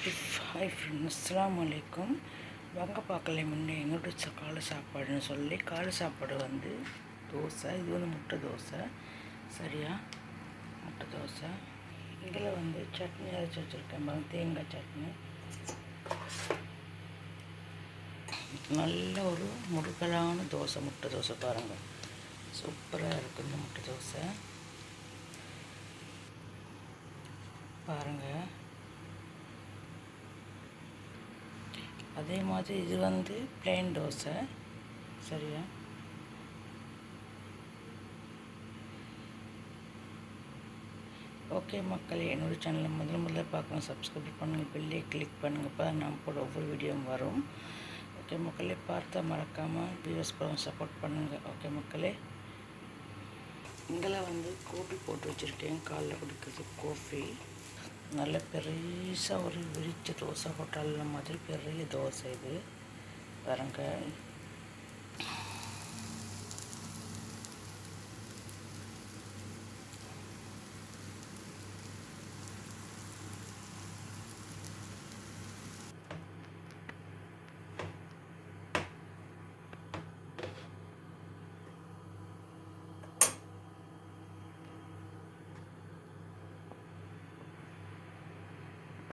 Hi friend அஸ்லாம் வலைக்கும் வாங்க பார்க்கல முன்னே எங்களோட ச- காலை சாப்பாடுன்னு சொல்லி காலை சாப்பாடு வந்து தோசை இது வந்து முட்டை தோசை. சரியா? முட்டை தோசை. இதில் வந்து சட்னி அரைச்சி வச்சுருக்கேன் பாருங்க தேங்காய் சட்னி. நல்ல ஒரு முருகலான தோசை முட்டை தோசை பாருங்கள் சூப்பராக இருக்குது இந்த முட்டை தோசை. பாருங்கள் அதே மாதிரி இது வந்து பிளெயின் தோசை. சரியா? ஓகே மக்களே என்னோட சேனலை முதல் முதல்ல பார்க்கணும். சப்ஸ்கிரைப் பண்ணுங்கள் பெல்லே கிளிக் பண்ணுங்கள் அப்போ நான் போட ஒவ்வொரு வீடியோவும் வரும். ஓகே மக்களே பார்த்தா மறக்காமல் வியூவர்ஸ் படம் சப்போர்ட் பண்ணுங்கள் ஓகே மக்களே. இங்கெல்லாம் வந்து கோபி போட்டு வச்சுருக்கேன். காலைல குடிக்கிறது கோஃபி நல்ல பெருசாக ஒரு விரிச்ச தோசை ஹோட்டலில் மாதிரி பெரிய தோசை இது. பாருங்கள்